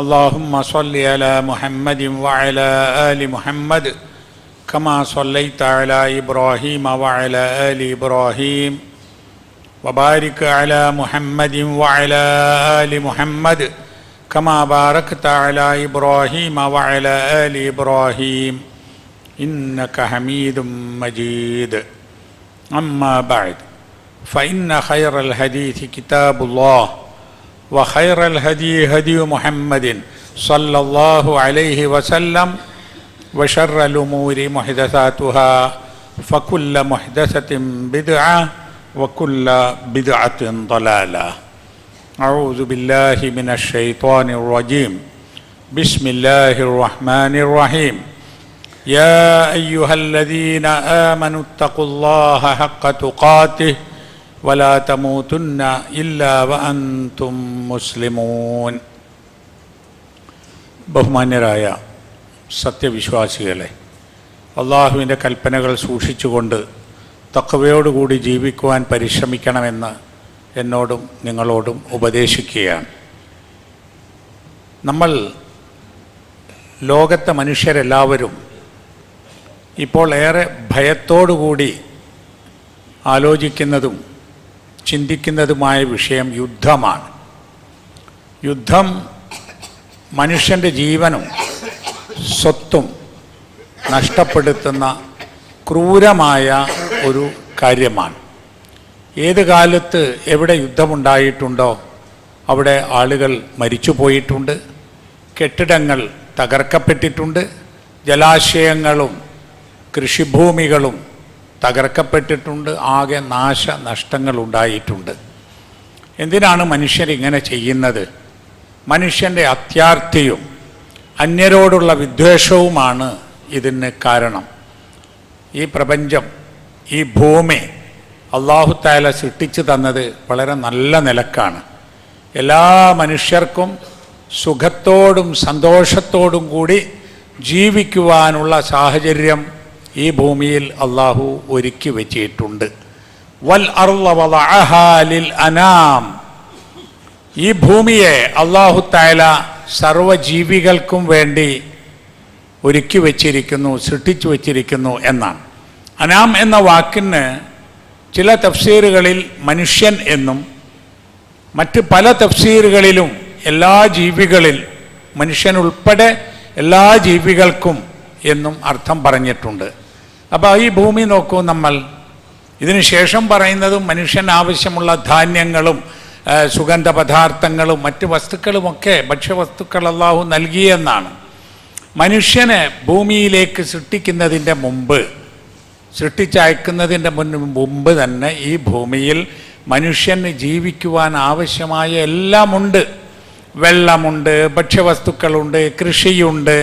اللهم صل على محمد وعلى آل محمد كما صليت على إبراهيم وعلى آل إبراهيم وبارك على محمد وعلى آل محمد كما باركت على إبراهيم وعلى آل إبراهيم إنك حميد مجيد. أما بعد فإن خير الحديث كتاب الله. وخير الهدي هدي محمد صلى الله عليه وسلم وشر الأمور محدثاتها فكل محدثة بدعة وكل بدعة ضلالة. أعوذ بالله من الشيطان الرجيم. بسم الله الرحمن الرحيم. يا أيها الذين آمنوا اتقوا الله حق تقاته ولا تموتن إلا وأنتم مسلمون ബഹുമാന്യരായ സത്യവിശ്വാസികളെ അള്ളാഹുവിൻ്റെ കൽപ്പനകൾ സൂക്ഷിച്ചുകൊണ്ട് തക്കവയോടുകൂടി ജീവിക്കുവാൻ പരിശ്രമിക്കണമെന്ന് എന്നോടും നിങ്ങളോടും ഉപദേശിക്കുകയാണ് നമ്മൾ ലോകത്തെ മനുഷ്യരെല്ലാവരും ഇപ്പോൾ ഏറെ ഭയത്തോടുകൂടി ആലോചിക്കുന്നതും ചിന്തിക്കുന്നതുമായ വിഷയം യുദ്ധമാണ്. യുദ്ധം മനുഷ്യന്റെ ജീവനും സ്വത്തും നഷ്ടപ്പെടുത്തുന്ന ക്രൂരമായ ഒരു കാര്യമാണ്. ഏത് കാലത്ത് എവിടെ യുദ്ധമുണ്ടായിട്ടുണ്ടോ അവിടെ ആളുകൾ മരിച്ചു പോയിട്ടുണ്ട് കെട്ടിടങ്ങൾ തകർക്കപ്പെട്ടിട്ടുണ്ട് ജലാശയങ്ങളും കൃഷിഭൂമികളും തകർക്കപ്പെട്ടിട്ടുണ്ട് ആകെ നാശനഷ്ടങ്ങൾ ഉണ്ടായിട്ടുണ്ട് എന്തിനാണ് മനുഷ്യർ ഇങ്ങനെ ചെയ്യുന്നത്? മനുഷ്യന്റെ അത്യാർത്ഥിയും അന്യരോടുള്ള വിദ്വേഷവുമാണ് ഇതിന് കാരണം. ഈ പ്രപഞ്ചം ഈ ഭൂമി അള്ളാഹുത്താല സൃഷ്ടിച്ചു തന്നത് വളരെ നല്ല നിലക്കാണ്. എല്ലാ മനുഷ്യർക്കും സുഖത്തോടും സന്തോഷത്തോടും കൂടി ജീവിക്കുവാനുള്ള സാഹചര്യം ഈ ഭൂമിയിൽ അള്ളാഹു ഒരുക്കി വെച്ചിട്ടുണ്ട്. വൽ ലിൽ അനാം. ഈ ഭൂമിയെ അള്ളാഹു തായ സർവജീവികൾക്കും വേണ്ടി ഒരുക്കി വച്ചിരിക്കുന്നു സൃഷ്ടിച്ചു വച്ചിരിക്കുന്നു എന്നാണ്. അനാം എന്ന വാക്കിന് ചില തഫ്സീറുകളിൽ മനുഷ്യൻ എന്നും മറ്റ് പല തഫ്സീറുകളിലും എല്ലാ ജീവികളിൽ മനുഷ്യൻ ഉൾപ്പെടെ എല്ലാ ജീവികൾക്കും എന്നും അർത്ഥം പറഞ്ഞിട്ടുണ്ട്. അപ്പോൾ ഈ ഭൂമി നോക്കൂ നമ്മൾ. ഇതിന് ശേഷം പറയുന്നതും മനുഷ്യൻ ആവശ്യമുള്ള ധാന്യങ്ങളും സുഗന്ധ പദാർത്ഥങ്ങളും മറ്റ് വസ്തുക്കളുമൊക്കെ ഭക്ഷ്യവസ്തുക്കൾ അള്ളാഹു നൽകിയെന്നാണ് മനുഷ്യനെ ഭൂമിയിലേക്ക് സൃഷ്ടിക്കുന്നതിന്റെ മുമ്പ് സൃഷ്ടിച്ചയക്കുന്നതിന്റെ മുൻ മുമ്പ് തന്നെ ഈ ഭൂമിയിൽ മനുഷ്യന് ജീവിക്കുവാൻ ആവശ്യമായ എല്ലാമുണ്ട്. വെള്ളമുണ്ട് ഭക്ഷ്യവസ്തുക്കളുണ്ട് കൃഷിയുണ്ട്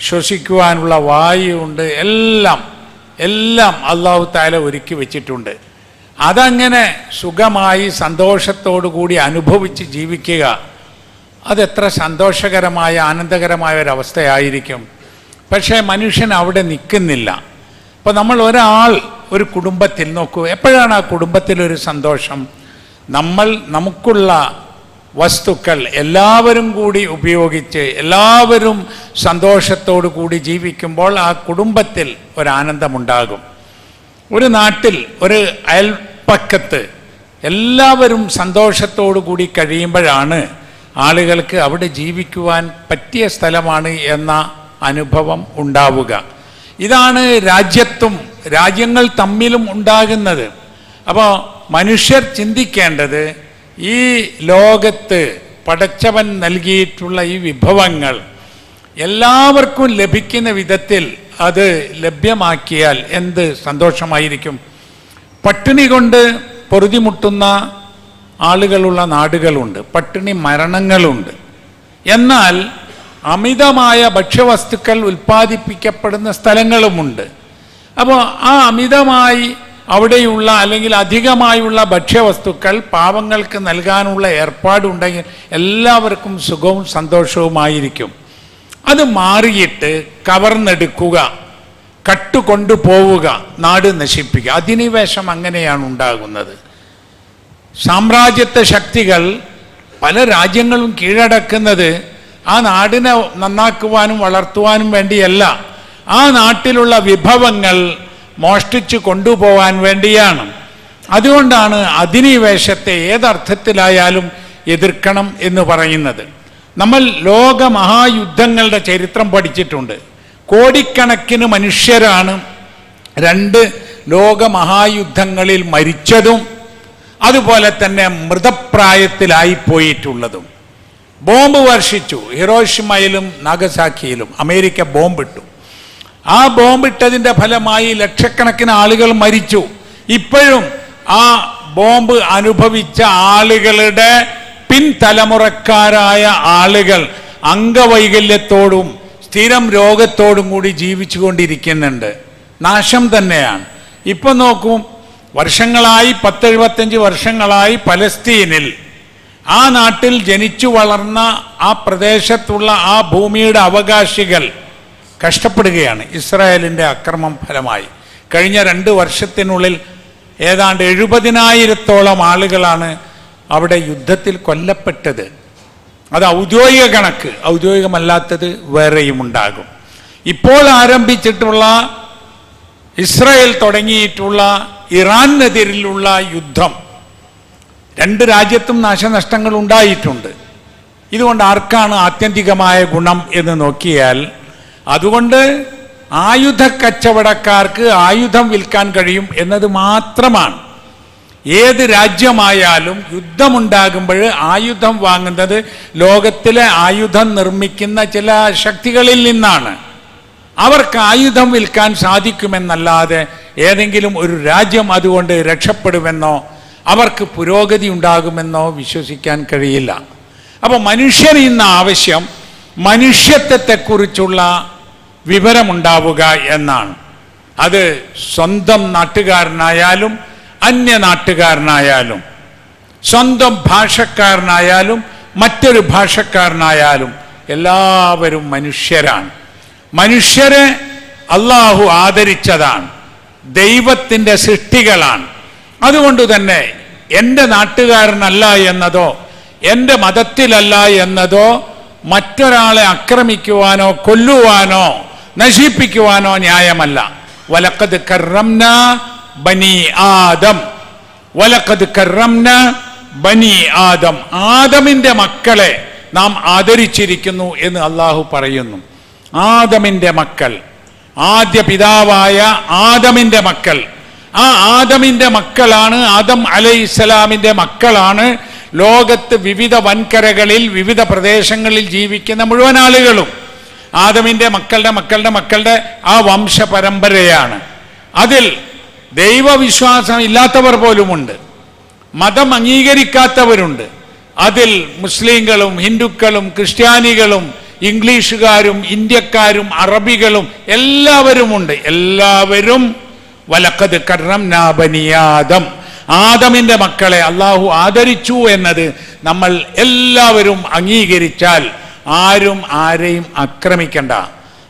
ശ്വസിക്കുവാനുള്ള വായുണ്ട് എല്ലാം. എല്ലാം അള്ളാഹു താല ഒരുക്കി വെച്ചിട്ടുണ്ട്. അതങ്ങനെ സുഖമായി കൂടി അനുഭവിച്ച് ജീവിക്കുക അതെത്ര സന്തോഷകരമായ ആനന്ദകരമായ ഒരവസ്ഥയായിരിക്കും പക്ഷേ മനുഷ്യൻ അവിടെ നിൽക്കുന്നില്ല. അപ്പോൾ നമ്മൾ ഒരാൾ ഒരു കുടുംബത്തിൽ നോക്കൂ എപ്പോഴാണ് ആ കുടുംബത്തിലൊരു സന്തോഷം? നമ്മൾ നമുക്കുള്ള വസ്തുക്കൾ എല്ലാവരും കൂടി ഉപയോഗിച്ച് എല്ലാവരും സന്തോഷത്തോടു കൂടി ജീവിക്കുമ്പോൾ ആ കുടുംബത്തിൽ ഒരാനന്ദമുണ്ടാകും. ഒരു നാട്ടിൽ ഒരു അയൽപ്പക്കത്ത് എല്ലാവരും സന്തോഷത്തോടു കൂടി കഴിയുമ്പോഴാണ് ആളുകൾക്ക് അവിടെ ജീവിക്കുവാൻ പറ്റിയ സ്ഥലമാണ് എന്ന അനുഭവം ഉണ്ടാവുക. ഇതാണ് രാജ്യത്തും രാജ്യങ്ങൾ തമ്മിലും ഉണ്ടാകുന്നത്. അപ്പോൾ മനുഷ്യർ ചിന്തിക്കേണ്ടത് ഈ ലോകത്ത് പടച്ചവൻ നൽകിയിട്ടുള്ള ഈ വിഭവങ്ങൾ എല്ലാവർക്കും ലഭിക്കുന്ന വിധത്തിൽ അത് ലഭ്യമാക്കിയാൽ എന്ത് സന്തോഷമായിരിക്കും? പട്ടിണി കൊണ്ട് പൊറുതിമുട്ടുന്ന ആളുകളുള്ള നാടുകളുണ്ട്. പട്ടിണി മരണങ്ങളുണ്ട്. എന്നാൽ അമിതമായ ഭക്ഷ്യവസ്തുക്കൾ ഉൽപ്പാദിപ്പിക്കപ്പെടുന്ന സ്ഥലങ്ങളുമുണ്ട്. അപ്പോൾ ആ അമിതമായി അവിടെയുള്ള അല്ലെങ്കിൽ അധികമായുള്ള ഭക്ഷ്യവസ്തുക്കൾ പാവങ്ങൾക്ക് നൽകാനുള്ള ഏർപ്പാടുണ്ടെങ്കിൽ എല്ലാവർക്കും സുഖവും സന്തോഷവുമായിരിക്കും. അത് മാറിയിട്ട് കവർന്നെടുക്കുക കട്ടുകൊണ്ടുപോവുക നാട് നശിപ്പിക്കുക. അധിനിവേശം അങ്ങനെയാണ് ഉണ്ടാകുന്നത്. സാമ്രാജ്യത്വ ശക്തികൾ പല രാജ്യങ്ങളും കീഴടക്കുന്നത് ആ നാടിനെ നന്നാക്കുവാനും വളർത്തുവാനും വേണ്ടിയല്ല. ആ നാട്ടിലുള്ള വിഭവങ്ങൾ മോഷ്ടിച്ചു കൊണ്ടുപോകാൻ വേണ്ടിയാണ്. അതുകൊണ്ടാണ് അധിനിവേശത്തെ ഏതർത്ഥത്തിലായാലും എതിർക്കണം എന്ന് പറയുന്നത്. നമ്മൾ ലോക മഹായുദ്ധങ്ങളുടെ ചരിത്രം പഠിച്ചിട്ടുണ്ട്. കോടിക്കണക്കിന് മനുഷ്യരാണ് രണ്ട് ലോക മഹായുദ്ധങ്ങളിൽ മരിച്ചതും അതുപോലെ തന്നെ മൃതപ്രായത്തിലായി പോയിട്ടുള്ളതും ബോംബ് വർഷിച്ചു ഹിറോഷിമയിലും നാഗസാക്കിയിലും. അമേരിക്ക ബോംബിട്ടു. ആ ബോംബിട്ടതിന്റെ ഫലമായി ലക്ഷക്കണക്കിന് ആളുകൾ മരിച്ചു. ഇപ്പോഴും ആ ബോംബ് അനുഭവിച്ച ആളുകളുടെ പിൻതലമുറക്കാരായ ആളുകൾ അംഗവൈകല്യത്തോടും സ്ഥിരം രോഗത്തോടും കൂടി ജീവിച്ചു കൊണ്ടിരിക്കുന്നുണ്ട് നാശം തന്നെയാണ്. ഇപ്പൊ നോക്കും വർഷങ്ങളായി പത്തെഴുപത്തഞ്ച് വർഷങ്ങളായി പലസ്തീനിൽ ആ നാട്ടിൽ ജനിച്ചു വളർന്ന ആ പ്രദേശത്തുള്ള ആ ഭൂമിയുടെ അവകാശികൾ കഷ്ടപ്പെടുകയാണ്. ഇസ്രായേലിന്റെ അക്രമം ഫലമായി. കഴിഞ്ഞ രണ്ട് വർഷത്തിനുള്ളിൽ ഏതാണ്ട് എഴുപതിനായിരത്തോളം ആളുകളാണ് അവിടെ യുദ്ധത്തിൽ കൊല്ലപ്പെട്ടത്. അത് ഔദ്യോഗിക കണക്ക്. ഔദ്യോഗികമല്ലാത്തത് വേറെയും ഉണ്ടാകും. ഇപ്പോൾ ആരംഭിച്ചിട്ടുള്ള ഇസ്രായേൽ തുടങ്ങിയിട്ടുള്ള ഇറാനെതിരിലുള്ള യുദ്ധം രണ്ട് രാജ്യത്തും നാശനഷ്ടങ്ങൾ ഉണ്ടായിട്ടുണ്ട് ഇതുകൊണ്ട് ആർക്കാണ് ആത്യന്തികമായ ഗുണം എന്ന് നോക്കിയാൽ അതുകൊണ്ട് ആയുധ കച്ചവടക്കാർക്ക് ആയുധം വിൽക്കാൻ കഴിയും എന്നത് മാത്രമാണ്. ഏത് രാജ്യമായാലും യുദ്ധമുണ്ടാകുമ്പോൾ ആയുധം വാങ്ങുന്നത് ലോകത്തിലെ ആയുധം നിർമ്മിക്കുന്ന ചില ശക്തികളിൽ നിന്നാണ്. അവർക്ക് ആയുധം വിൽക്കാൻ സാധിക്കുമെന്നല്ലാതെ ഏതെങ്കിലും ഒരു രാജ്യം അതുകൊണ്ട് രക്ഷപ്പെടുമെന്നോ അവർക്ക് പുരോഗതി ഉണ്ടാകുമെന്നോ വിശ്വസിക്കാൻ കഴിയില്ല. അപ്പോൾ മനുഷ്യൻ ഇന്ന് ആവശ്യം മനുഷ്യത്വത്തെക്കുറിച്ചുള്ള വിവരമുണ്ടാവുക എന്നാണ്. അത് സ്വന്തം നാട്ടുകാരനായാലും അന്യ നാട്ടുകാരനായാലും സ്വന്തം ഭാഷക്കാരനായാലും മറ്റൊരു ഭാഷക്കാരനായാലും എല്ലാവരും മനുഷ്യരാണ്. മനുഷ്യരെ അള്ളാഹു ആദരിച്ചതാണ് ദൈവത്തിന്റെ സൃഷ്ടികളാണ്. അതുകൊണ്ട് തന്നെ എന്റെ നാട്ടുകാരനല്ല എന്നതോ എന്റെ മതത്തിലല്ല എന്നതോ മറ്റൊരാളെ ആക്രമിക്കുവാനോ കൊല്ലുവാനോ നശിപ്പിക്കുവാനോ ന്യായമല്ല. വലക്കത് കറംന ബനി ആദം. വലക്കത് കറംന ബനി ആദം. ആദമിന്റെ മക്കളെ നാം ആദരിച്ചിരിക്കുന്നു എന്ന് അള്ളാഹു പറയുന്നു. ആദമിന്റെ മക്കൾ. ആദ്യ പിതാവായ ആദമിന്റെ മക്കൾ. ആ ആദമിന്റെ മക്കളാണ് ആദം അലൈഹി ഇസ്ലാമിന്റെ മക്കളാണ്. ലോകത്ത് വിവിധ വൻകരകളിൽ വിവിധ പ്രദേശങ്ങളിൽ ജീവിക്കുന്ന മുഴുവൻ ആളുകളും. ആദമിന്റെ മക്കളുടെ മക്കളുടെ മക്കളുടെ ആ വംശ പരമ്പരയാണ് അതിൽ ദൈവവിശ്വാസം ഇല്ലാത്തവർ പോലുമുണ്ട്. മതം അംഗീകരിക്കാത്തവരുണ്ട്. അതിൽ മുസ്ലിങ്ങളും ഹിന്ദുക്കളും ക്രിസ്ത്യാനികളും ഇംഗ്ലീഷുകാരും ഇന്ത്യക്കാരും അറബികളും എല്ലാവരുമുണ്ട്. എല്ലാവരും വലക്കത് കർണം നാബനിയാദം ആദമിന്റെ മക്കളെ അള്ളാഹു ആദരിച്ചു എന്നത് നമ്മൾ എല്ലാവരും അംഗീകരിച്ചാൽ ആരും ആരെയും ആക്രമിക്കണ്ട.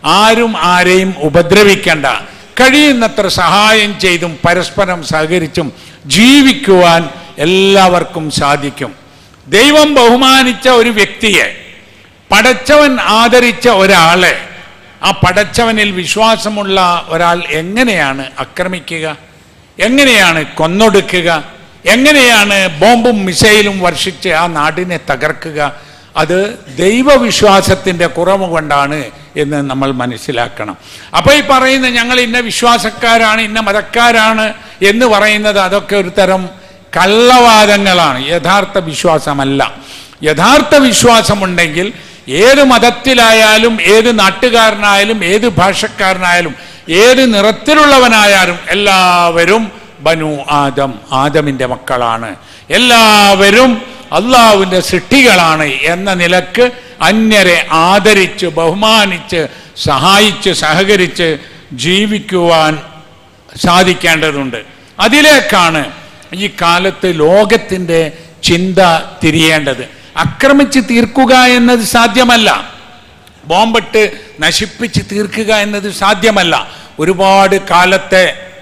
ആരും ആരെയും ഉപദ്രവിക്കണ്ട. കഴിയുന്നത്ര സഹായം ചെയ്തും പരസ്പരം സഹകരിച്ചും ജീവിക്കുവാൻ എല്ലാവർക്കും സാധിക്കും. ദൈവം ബഹുമാനിച്ച ഒരു വ്യക്തിയെ പടച്ചവൻ ആദരിച്ച ഒരാളെ ആ പടച്ചവനിൽ വിശ്വാസമുള്ള ഒരാൾ എങ്ങനെയാണ് ആക്രമിക്കുക? എങ്ങനെയാണ് കൊന്നൊടുക്കുക? എങ്ങനെയാണ് ബോംബും മിസൈലും വർഷിച്ച് ആ നാടിനെ തകർക്കുക? അത് ദൈവവിശ്വാസത്തിന്റെ കുറവ് കൊണ്ടാണ് എന്ന് നമ്മൾ മനസ്സിലാക്കണം. അപ്പോൾ ഈ പറയുന്ന ഞങ്ങൾ ഇന്ന വിശ്വാസക്കാരാണ് ഇന്ന മതക്കാരാണ് എന്ന് പറയുന്നത് അതൊക്കെ ഒരു തരം കള്ളവാദങ്ങളാണ്. യഥാർത്ഥ വിശ്വാസമല്ല. യഥാർത്ഥ വിശ്വാസമുണ്ടെങ്കിൽ ഏത് മതത്തിലായാലും ഏത് നാട്ടുകാരനായാലും ഏത് ഭാഷക്കാരനായാലും ഏത് നിറത്തിലുള്ളവനായാലും എല്ലാവരും ബനു ആദം ആദമിന്റെ മക്കളാണ്. എല്ലാവരും അള്ളാഹുവിന്റെ സൃഷ്ടികളാണ് എന്ന നിലയ്ക്ക് അന്യരെ ആദരിച്ച് ബഹുമാനിച്ച് സഹായിച്ച് സഹകരിച്ച് ജീവിക്കുവാൻ സാധിക്കേണ്ടതുണ്ട്. അതിലേക്കാണ് ഈ കാലത്ത് ലോകത്തിന്റെ ചിന്ത തിരിയേണ്ടത്. ആക്രമിച്ച് തീർക്കുക എന്നത് സാധ്യമല്ല. ബോംബിട്ട് നശിപ്പിച്ച് തീർക്കുക എന്നത് സാധ്യമല്ല. ഒരുപാട് കാലത്തെ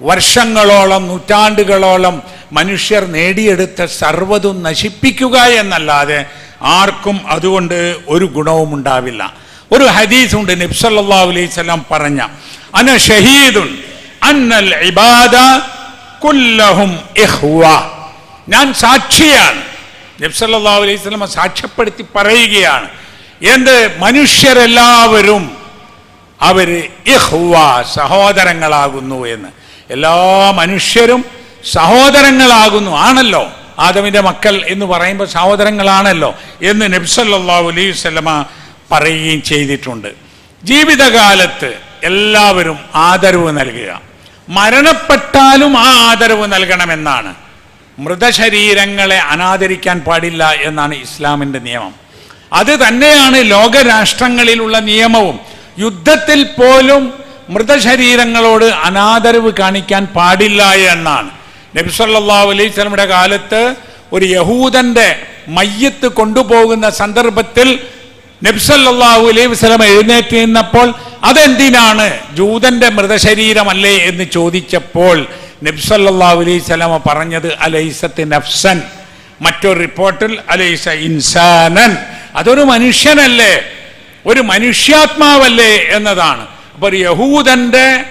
വർഷങ്ങളോളം നൂറ്റാണ്ടുകളോളം മനുഷ്യർ നേടിയെടുത്ത സർവതും നശിപ്പിക്കുക എന്നല്ലാതെ ആർക്കും അതുകൊണ്ട് ഒരു ഗുണവും ഉണ്ടാവില്ല. ഒരു ഹദീസ് ഉണ്ട് നബ്സല്ലാ അലൈഹി പറഞ്ഞ അന ഷഹീദുൻ അന്നൽ ഇബാദ കുല്ലഹും ഞാൻ സാക്ഷിയാണ്. നബ്സല്ലാ അലൈഹി സാക്ഷ്യപ്പെടുത്തി പറയുകയാണ് എന്ത്? മനുഷ്യരെല്ലാവരും അവർ ഇഹ്വ സഹോദരങ്ങളാകുന്നു എന്ന്. എല്ലാ മനുഷ്യരും സഹോദരങ്ങളാകുന്നു. ആണല്ലോ ആദമിന്റെ മക്കൾ എന്ന് പറയുമ്പോൾ സഹോദരങ്ങളാണല്ലോ എന്ന് നബ്സല്ലാ അലൈഹി സ്വലമ പറയുകയും ചെയ്തിട്ടുണ്ട്. ജീവിതകാലത്ത് എല്ലാവരും ആദരവ് നൽകുക. മരണപ്പെട്ടാലും ആ ആദരവ് നൽകണമെന്നാണ്. മൃതശരീരങ്ങളെ അനാദരിക്കാൻ പാടില്ല എന്നാണ് ഇസ്ലാമിന്റെ നിയമം. അത് തന്നെയാണ് ലോകരാഷ്ട്രങ്ങളിലുള്ള നിയമവും. യുദ്ധത്തിൽ പോലും മൃതശരീരങ്ങളോട് അനാദരവ് കാണിക്കാൻ പാടില്ല എന്നാണ്. നബിസല്ലാ അലൈഹി സ്വലമിയുടെ കാലത്ത് ഒരു യഹൂദന്റെ മയ്യത്ത് കൊണ്ടുപോകുന്ന സന്ദർഭത്തിൽ നബ്സല്ലാഹു അലൈഹി വസ്ലം എഴുന്നേറ്റ് നിന്നപ്പോൾ അതെന്തിനാണ്? ജൂതന്റെ മൃതശരീരമല്ലേ എന്ന് ചോദിച്ചപ്പോൾ നബ്സല്ലാഹു അലൈഹി സ്വലമ പറഞ്ഞത് അലൈസത്ത് നഫ്സൻ. മറ്റൊരു റിപ്പോർട്ടിൽ അലൈസ ഇൻസാനൻ. അതൊരു മനുഷ്യനല്ലേ? ഒരു മനുഷ്യാത്മാവല്ലേ എന്നതാണ്. അപ്പൊ യഹൂദന്റെ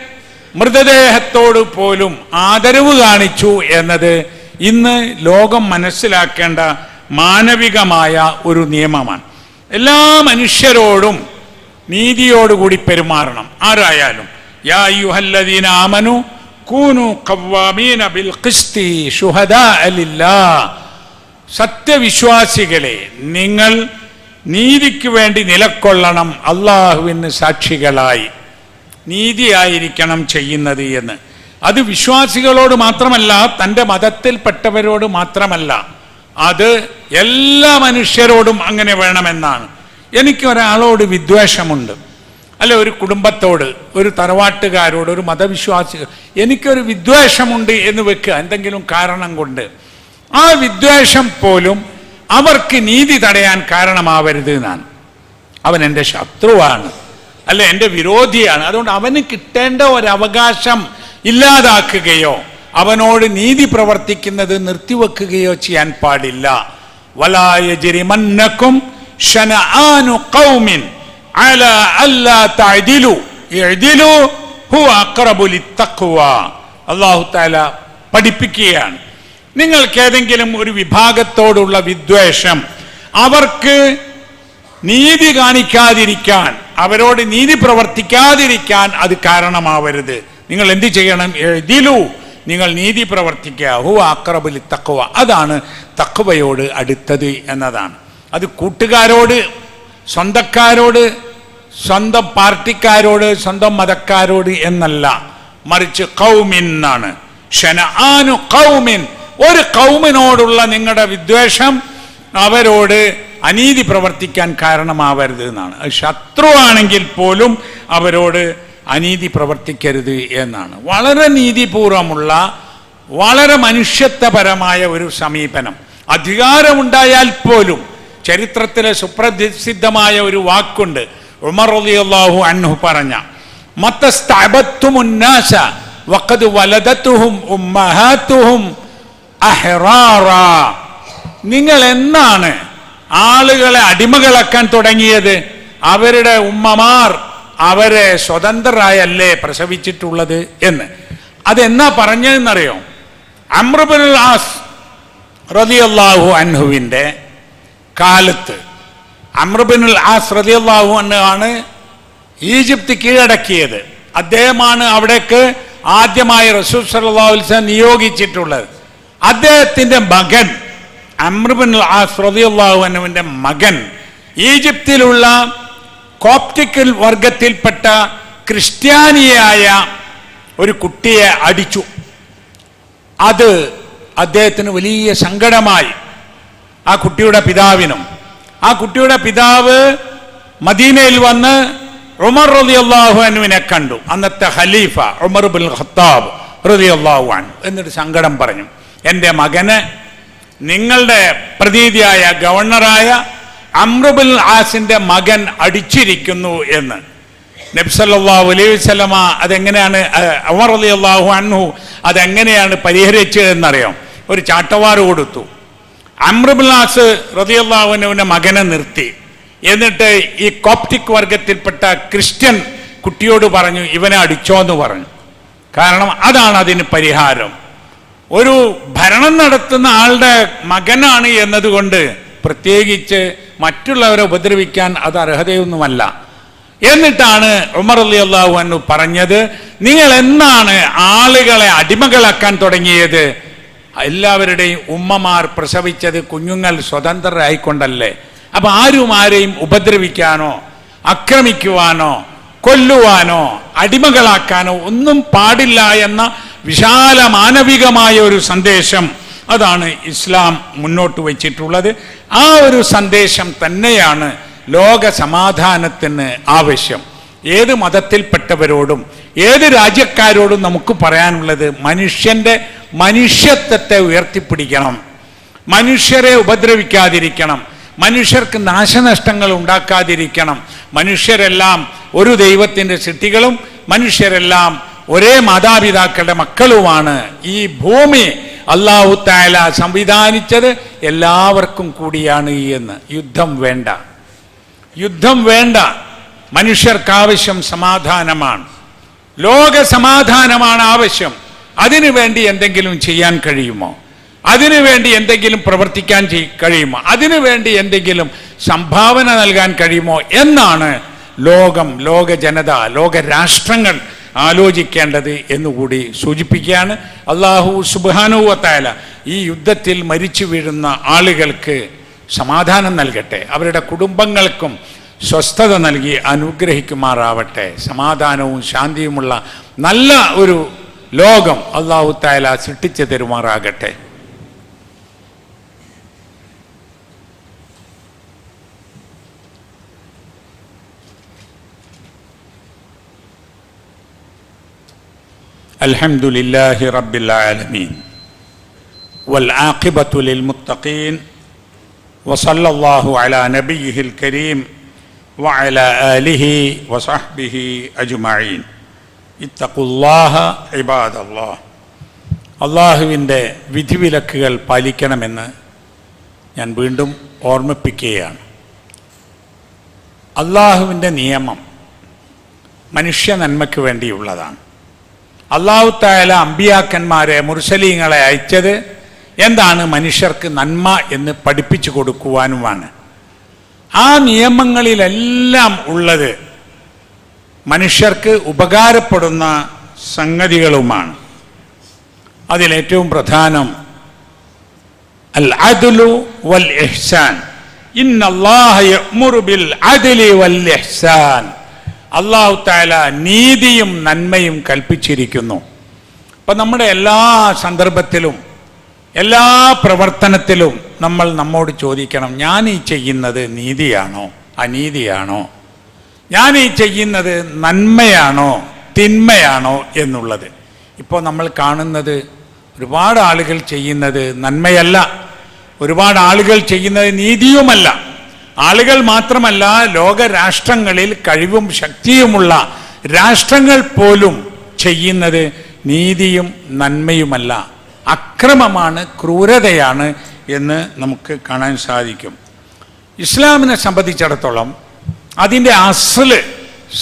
മൃതദേഹത്തോട് പോലും ആദരവ് കാണിച്ചു എന്നത് ഇന്ന് ലോകം മനസ്സിലാക്കേണ്ട മാനവികമായ ഒരു നിയമമാണ്. എല്ലാ മനുഷ്യരോടും നീതിയോടുകൂടി പെരുമാറണം. ആരായാലും യാ യുഹല്ലദീന ആമനു കൂനു കവ്വാമീന ബിൽ ഖിസ്തി ഷുഹദ ലില്ലാ സത്യവിശ്വാസികളെ നിങ്ങൾ നീതിക്ക് വേണ്ടി നിലക്കൊള്ളണം. അള്ളാഹുവിന് സാക്ഷികളായി. നീതിയായിരിക്കണം ചെയ്യുന്നത് എന്ന്. അത് വിശ്വാസികളോട് മാത്രമല്ല തന്റെ മതത്തിൽപ്പെട്ടവരോട് മാത്രമല്ല അത് എല്ലാ മനുഷ്യരോടും അങ്ങനെ വേണമെന്നാണ്. എനിക്ക് ഒരാളോട് വിദ്വേഷമുണ്ട്. അല്ല ഒരു കുടുംബത്തോട് ഒരു തറവാട്ടുകാരോട് ഒരു മതവിശ്വാസി എനിക്കൊരു വിദ്വേഷമുണ്ട് എന്ന് വെക്കുക എന്തെങ്കിലും കാരണം കൊണ്ട്. ആ വിദ്വേഷം പോലും അവർക്ക് നീതി തടയാൻ കാരണമാവരുത് എന്നാണ്. അവൻ എന്റെ ശത്രുവാണ്. അല്ല എന്റെ വിരോധിയാണ്. അതുകൊണ്ട് അവന് കിട്ടേണ്ട ഒരവകാശം ഇല്ലാതാക്കുകയോ അവനോട് നീതി പ്രവർത്തിക്കുന്നത് നിർത്തിവെക്കുകയോ ചെയ്യാൻ പാടില്ല. വലായ ജരിമന്നക്കും ഷനആനു ഖൗമിൻ അല അല്ലാ ഹുവ ലിത്തഖ്വ. അല്ലാഹു തആല പഠിപ്പിക്കുകയാണ്. നിങ്ങൾക്ക് ഏതെങ്കിലും ഒരു വിഭാഗത്തോടുള്ള വിദ്വേഷം അവർക്ക് നീതി കാണിക്കാതിരിക്കാൻ അവരോട് നീതി പ്രവർത്തിക്കാതിരിക്കാൻ അത് കാരണമാവരുത്. നിങ്ങൾ എന്ത് ചെയ്യണം? എഴുതിലു. നിങ്ങൾ നീതി പ്രവർത്തിക്കുക. ഹു അക്രബുലി തക്കുവ അതാണ് തക്കുവയോട് അടുത്തത് എന്നതാണ്. അത് കൂട്ടുകാരോട് സ്വന്തക്കാരോട് സ്വന്തം പാർട്ടിക്കാരോട് സ്വന്തം മതക്കാരോട് എന്നല്ല. മറിച്ച് കൗമിൻ എന്നാണ്. ഷനആനു കൗമിൻ ഒരു കൗമിനോടുള്ള നിങ്ങളുടെ വിദ്വേഷം അവരോട് അനീതി പ്രവർത്തിക്കാൻ കാരണമാവരുത് എന്നാണ്. ശത്രുവാണെങ്കിൽ പോലും അവരോട് അനീതി പ്രവർത്തിക്കരുത് എന്നാണ്. വളരെ നീതിപൂർവമുള്ള വളരെ മനുഷ്യത്വപരമായ ഒരു സമീപനം. അധികാരമുണ്ടായാൽ പോലും ചരിത്രത്തിലെ സുപ്രസിദ്ധമായ ഒരു വാക്കുണ്ട്. ഉമർ അള്ളാഹു അൻഹു പറഞ്ഞ നിങ്ങൾ എന്നാണ് ആളുകളെ അടിമകളാക്കാൻ തുടങ്ങിയത് അവരുടെ ഉമ്മമാർ അവരെ സ്വതന്ത്രരായല്ലേ പ്രസവിച്ചിട്ടുള്ളത് എന്ന്. അതെന്നാ പറഞ്ഞതെന്നറിയോ? അമ്രബുൽ ആസ് റതിയല്ലാഹു അൻഹുവിന്റെ കാലത്ത് അമ്രബിനുൽ ആസ് റതിയല്ലാഹു ആണ് ഈജിപ്ത് കീഴടക്കിയത്. അദ്ദേഹമാണ് അവിടേക്ക് ആദ്യമായി റസൂൽ വസല്ലം നിയോഗിച്ചിട്ടുള്ളത്. അദ്ദേഹത്തിന്റെ മകൻ അമ്രബിൻ ആസ് മകൻ ഈജിപ്തിലുള്ള കോപ്റ്റിക്കൽ വർഗത്തിൽപ്പെട്ട ക്രിസ്ത്യാനിയായ ഒരു കുട്ടിയെ അടിച്ചു. അത് അദ്ദേഹത്തിന് വലിയ സങ്കടമായി. ആ കുട്ടിയുടെ പിതാവിനും. ആ കുട്ടിയുടെ പിതാവ് മദീനയിൽ വന്ന് ഉമർ റതി അനുവിനെ കണ്ടു. അന്നത്തെ ഖലീഫ ഉമർ ബിൻ ഖത്താബ് റതി അള്ളാഹുവാൻ എന്നിട്ട് സങ്കടം പറഞ്ഞു. എന്റെ മകന് നിങ്ങളുടെ പ്രതീതിയായ ഗവർണറായ അമ്രുബുൽ ആസിന്റെ മകൻ അടിച്ചിരിക്കുന്നു എന്ന്. നബ്സല്ലാഹു അലൈഹി വസല്ലമ അതെങ്ങനെയാണ് അമർ അലി അള്ളാഹു അൻഹു അതെങ്ങനെയാണ് പരിഹരിച്ചതെന്നറിയാം ഒരു ചാട്ടവാറ് കൊടുത്തു. അമ്രുബുല്ലാസ് റതിയല്ലാഹുവിന്റെ മകനെ നിർത്തി. എന്നിട്ട് ഈ കോപ്റ്റിക് വർഗത്തിൽപ്പെട്ട ക്രിസ്ത്യൻ കുട്ടിയോട് പറഞ്ഞു ഇവനെ അടിച്ചോ എന്ന് പറഞ്ഞു. കാരണം അതാണ് അതിന് പരിഹാരം. ഒരു ഭരണം നടത്തുന്ന ആളുടെ മകനാണ് എന്നതുകൊണ്ട് പ്രത്യേകിച്ച് മറ്റുള്ളവരെ ഉപദ്രവിക്കാൻ അത് അർഹതയൊന്നുമല്ല. എന്നിട്ടാണ് ഉമർ അലി അള്ളാഹു അന്നു പറഞ്ഞത് നിങ്ങൾ എന്നാണ് ആളുകളെ അടിമകളാക്കാൻ തുടങ്ങിയത്? എല്ലാവരുടെയും ഉമ്മമാർ പ്രസവിച്ചത് കുഞ്ഞുങ്ങൾ സ്വതന്ത്രരായിക്കൊണ്ടല്ലേ? അപ്പൊ ആരും ആരെയും ഉപദ്രവിക്കാനോ ആക്രമിക്കുവാനോ കൊല്ലുവാനോ അടിമകളാക്കാനോ ഒന്നും പാടില്ല എന്ന വിശാല മാനവികമായ ഒരു സന്ദേശം അതാണ് ഇസ്ലാം മുന്നോട്ട് വച്ചിട്ടുള്ളത്. ആ ഒരു സന്ദേശം തന്നെയാണ് ലോക സമാധാനത്തിന് ആവശ്യം. ഏത് മതത്തിൽപ്പെട്ടവരോടും ഏത് രാജ്യക്കാരോടും നമുക്ക് പറയാനുള്ളത് മനുഷ്യന്റെ മനുഷ്യത്വത്തെ ഉയർത്തിപ്പിടിക്കണം. മനുഷ്യരെ ഉപദ്രവിക്കാതിരിക്കണം. മനുഷ്യർക്ക് നാശനഷ്ടങ്ങൾ ഉണ്ടാക്കാതിരിക്കണം. മനുഷ്യരെല്ലാം ഒരു ദൈവത്തിന്റെ സിദ്ധികളും മനുഷ്യരെല്ലാം ഒരേ മാതാപിതാക്കളുടെ മക്കളുമാണ് ഈ ഭൂമി അള്ളാഹു താല സംവിധാനിച്ചത് എല്ലാവർക്കും കൂടിയാണ് എന്ന്. യുദ്ധം വേണ്ട. യുദ്ധം വേണ്ട. മനുഷ്യർക്കാവശ്യം സമാധാനമാണ്. ലോക സമാധാനമാണ് ആവശ്യം. അതിനു വേണ്ടി എന്തെങ്കിലും ചെയ്യാൻ കഴിയുമോ? അതിനു വേണ്ടി എന്തെങ്കിലും പ്രവർത്തിക്കാൻ കഴിയുമോ? അതിനു വേണ്ടി എന്തെങ്കിലും സംഭാവന നൽകാൻ കഴിയുമോ? എന്നാണ് ലോകം ലോക ജനത ലോക രാഷ്ട്രങ്ങൾ ആലോചിക്കേണ്ടത് എന്നുകൂടി സൂചിപ്പിക്കുകയാണ്. അള്ളാഹു സുബാനുവത്തായ ഈ യുദ്ധത്തിൽ മരിച്ചു വീഴുന്ന ആളുകൾക്ക് സമാധാനം നൽകട്ടെ. അവരുടെ കുടുംബങ്ങൾക്കും സ്വസ്ഥത നൽകി അനുഗ്രഹിക്കുമാറാവട്ടെ. സമാധാനവും ശാന്തിയുമുള്ള നല്ല ഒരു ലോകം അള്ളാഹു തായാല സൃഷ്ടിച്ചു തരുമാറാകട്ടെ. الحمد لله رب العالمين والعاقبة للمتقين وصلى الله على نبيه الكريم وعلى آله وصحبه أجمعين اتقوا الله عباد الله അള്ളാഹുവിൻ്റെ വിധിവിലക്കുകൾ പാലിക്കണമെന്ന് ഞാൻ വീണ്ടും ഓർമ്മിപ്പിക്കുകയാണ് അള്ളാഹുവിൻ്റെ നിയമം മനുഷ്യ നന്മയ്ക്ക് വേണ്ടിയുള്ളതാണ് അള്ളാഹു തായാല അമ്പിയാക്കന്മാരെ മുർസലീങ്ങളെ അയച്ചത് എന്താണ് മനുഷ്യർക്ക് നന്മ എന്ന് പഠിപ്പിച്ചു കൊടുക്കുവാനുമാണ്. ആ നിയമങ്ങളിലെല്ലാം ഉള്ളത് മനുഷ്യർക്ക് ഉപകാരപ്പെടുന്ന സംഗതികളുമാണ്. അതിലേറ്റവും പ്രധാനം അൽ അദലു വൽ ഇഹ്സാൻ. ഇന്നല്ലാഹ യഅ്മുറു ബിൽ അദലി വൽ ഇഹ്സാൻ. അള്ളാഹു താല നീതിയും നന്മയും കൽപ്പിച്ചിരിക്കുന്നു. അപ്പം നമ്മുടെ എല്ലാ സന്ദർഭത്തിലും എല്ലാ പ്രവർത്തനത്തിലും നമ്മൾ നമ്മോട് ചോദിക്കണം ഞാൻ ഈ ചെയ്യുന്നത് നീതിയാണോ? അനീതിയാണോ? ഞാൻ ഈ ചെയ്യുന്നത് നന്മയാണോ? തിന്മയാണോ? എന്നുള്ളത്. ഇപ്പോൾ നമ്മൾ കാണുന്നത് ഒരുപാട് ആളുകൾ ചെയ്യുന്നത് നന്മയല്ല. ഒരുപാട് ആളുകൾ ചെയ്യുന്നത് നീതിയുമല്ല. ആളുകൾ മാത്രമല്ല ലോകരാഷ്ട്രങ്ങളിൽ കഴിവും ശക്തിയുമുള്ള രാഷ്ട്രങ്ങൾ പോലും ചെയ്യുന്നത് നീതിയും നന്മയുമല്ല. അക്രമമാണ് ക്രൂരതയാണ് എന്ന് നമുക്ക് കാണാൻ സാധിക്കും. ഇസ്ലാമിനെ സംബന്ധിച്ചിടത്തോളം അതിന്റെ അസൽ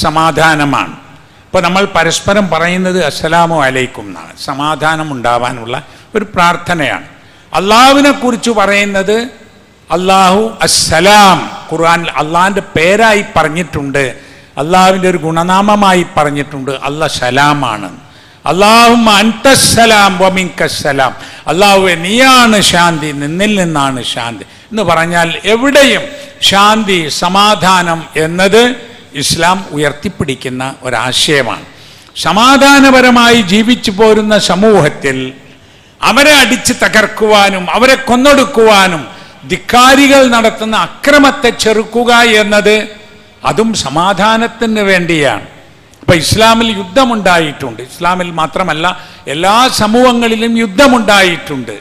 സമാധാനമാണ്. ഇപ്പോൾ നമ്മൾ പരസ്പരം പറയുന്നത് അസ്സലാമു അലൈക്കും എന്നാണ്. സമാധാനം ഉണ്ടാവാനുള്ള ഒരു പ്രാർത്ഥനയാണ്. അള്ളാവിനെ കുറിച്ച് പറയുന്നത് അള്ളാഹു അസ്സലാം. ഖുർആൻ അള്ളാഹിന്റെ പേരായി പറഞ്ഞിട്ടുണ്ട്. അള്ളാഹുവിന്റെ ഒരു ഗുണനാമമായി പറഞ്ഞിട്ടുണ്ട്. അള്ളാഹ് സലാമാണ്. അള്ളാഹും അൻതസ്സലാം വമിങ്കസ്സലാം അള്ളാഹുവെ നീയാണ് ശാന്തി നിന്നിൽ നിന്നാണ് ശാന്തി. എന്ന് പറഞ്ഞാൽ എവിടെയും ശാന്തി സമാധാനം എന്നത് ഇസ്ലാം ഉയർത്തിപ്പിടിക്കുന്ന ഒരാശയമാണ്. സമാധാനപരമായി ജീവിച്ചു പോരുന്ന സമൂഹത്തിൽ അവരെ അടിച്ച് തകർക്കുവാനും അവരെ കൊന്നൊടുക്കുവാനും ധിക്കാരികൾ നടത്തുന്ന അക്രമത്തെ ചെറുക്കുക എന്നത് അതും സമാധാനത്തിന് വേണ്ടിയാണ്. അപ്പൊ ഇസ്ലാമിൽ യുദ്ധമുണ്ടായിട്ടുണ്ട്. ഇസ്ലാമിൽ മാത്രമല്ല എല്ലാ സമൂഹങ്ങളിലും യുദ്ധമുണ്ടായിട്ടുണ്ട്.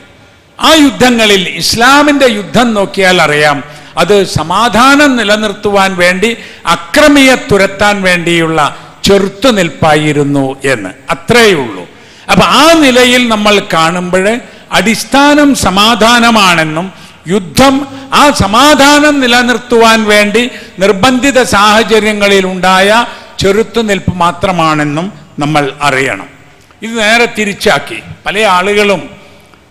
ആ യുദ്ധങ്ങളിൽ ഇസ്ലാമിന്റെ യുദ്ധം നോക്കിയാൽ അറിയാം. അത് സമാധാനം നിലനിർത്തുവാൻ വേണ്ടി അക്രമിയെ തുരത്താൻ വേണ്ടിയുള്ള ചെറുത്തുനിൽപ്പായിരുന്നു എന്ന്. അത്രയേ ഉള്ളൂ. അപ്പൊ ആ നിലയിൽ നമ്മൾ കാണുമ്പോൾ അടിസ്ഥാനം സമാധാനമാണെന്നും യുദ്ധം ആ സമാധാനം നിലനിർത്തുവാൻ വേണ്ടി നിർബന്ധിത സാഹചര്യങ്ങളിൽ ഉണ്ടായ ചെറുത്തുനിൽപ്പ് മാത്രമാണെന്നും നമ്മൾ അറിയണം. ഇത് നേരെ തിരിച്ചാക്കി. പല ആളുകളും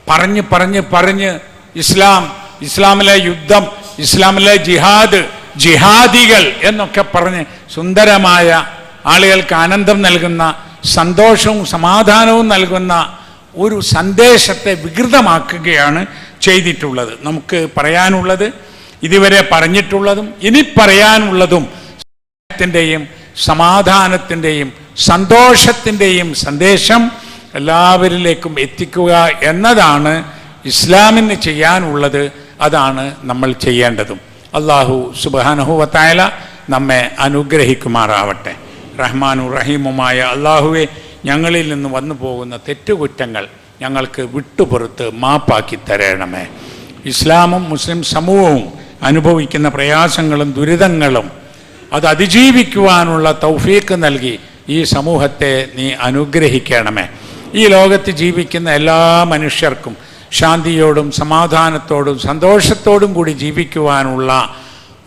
പറഞ്ഞ് പറഞ്ഞ് പറഞ്ഞ് ഇസ്ലാം ഇസ്ലാമിലെ യുദ്ധം ഇസ്ലാമിലെ ജിഹാദ് ജിഹാദികൾ എന്നൊക്കെ പറഞ്ഞ് സുന്ദരമായ ആളുകൾക്ക് ആനന്ദം നൽകുന്ന സന്തോഷവും സമാധാനവും നൽകുന്ന ഒരു സന്ദേശത്തെ വികൃതമാക്കുകയാണ് ചെയ്തിട്ടുള്ളത്. നമുക്ക് പറയാനുള്ളത് ഇതുവരെ പറഞ്ഞിട്ടുള്ളതും ഇനി പറയാനുള്ളതും സ്നേഹത്തിന്റെയും സമാധാനത്തിന്റെയും സന്തോഷത്തിന്റെയും സന്ദേശം എല്ലാവരിലേക്കും എത്തിക്കുക എന്നതാണ് ഇസ്ലാമിന് ചെയ്യാനുള്ളത് അതാണ് നമ്മൾ ചെയ്യേണ്ടതും. അള്ളാഹു സുബാനഹുവത്തായാല നമ്മെ അനുഗ്രഹിക്കുമാറാവട്ടെ. റഹ്മാനു റഹീമുമായ അള്ളാഹുവെ ഞങ്ങളിൽ നിന്ന് വന്നു പോകുന്ന തെറ്റുകുറ്റങ്ങൾ ഞങ്ങൾക്ക് വിട്ടുപുറത്ത് മാപ്പാക്കി തരണമേ. ഇസ്ലാമും മുസ്ലിം സമൂഹവും അനുഭവിക്കുന്ന പ്രയാസങ്ങളും ദുരിതങ്ങളും അത് അതിജീവിക്കുവാനുള്ള തൗഫീക്ക് നൽകി ഈ സമൂഹത്തെ നീ അനുഗ്രഹിക്കണമേ. ഈ ലോകത്ത് ജീവിക്കുന്ന എല്ലാ മനുഷ്യർക്കും ശാന്തിയോടും സമാധാനത്തോടും സന്തോഷത്തോടും കൂടി ജീവിക്കുവാനുള്ള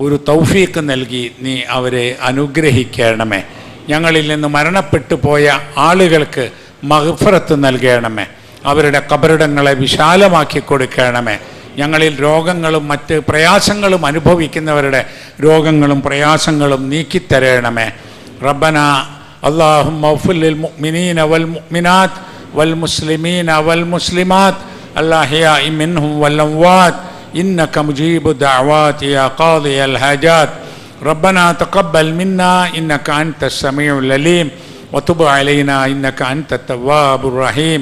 ഒരു തൗഫീക്ക് നൽകി നീ അവരെ അനുഗ്രഹിക്കണമേ. ഞങ്ങളിൽ നിന്ന് മരണപ്പെട്ടു പോയ ആളുകൾക്ക് മഹഫറത്ത് നൽകണമേ. അവരുടെ കബറിടങ്ങളെ വിശാലമാക്കി കൊടുക്കണമേ ഞങ്ങളിൽ രോഗങ്ങളും മറ്റ് പ്രയാസങ്ങളും അനുഭവിക്കുന്നവരുടെ രോഗങ്ങളും പ്രയാസങ്ങളും നീക്കിത്തരണമേ റബ്ബന اللهم اغفر للمؤمنين والمؤمنات والمسلمين والمسلمات الأحياء منهم والأموات إنك مجيب الدعوات يا قاضي الحاجات ربنا تقبل منا إنك أنت السميع العليم وتب علينا إنك أنت التواب الرحيم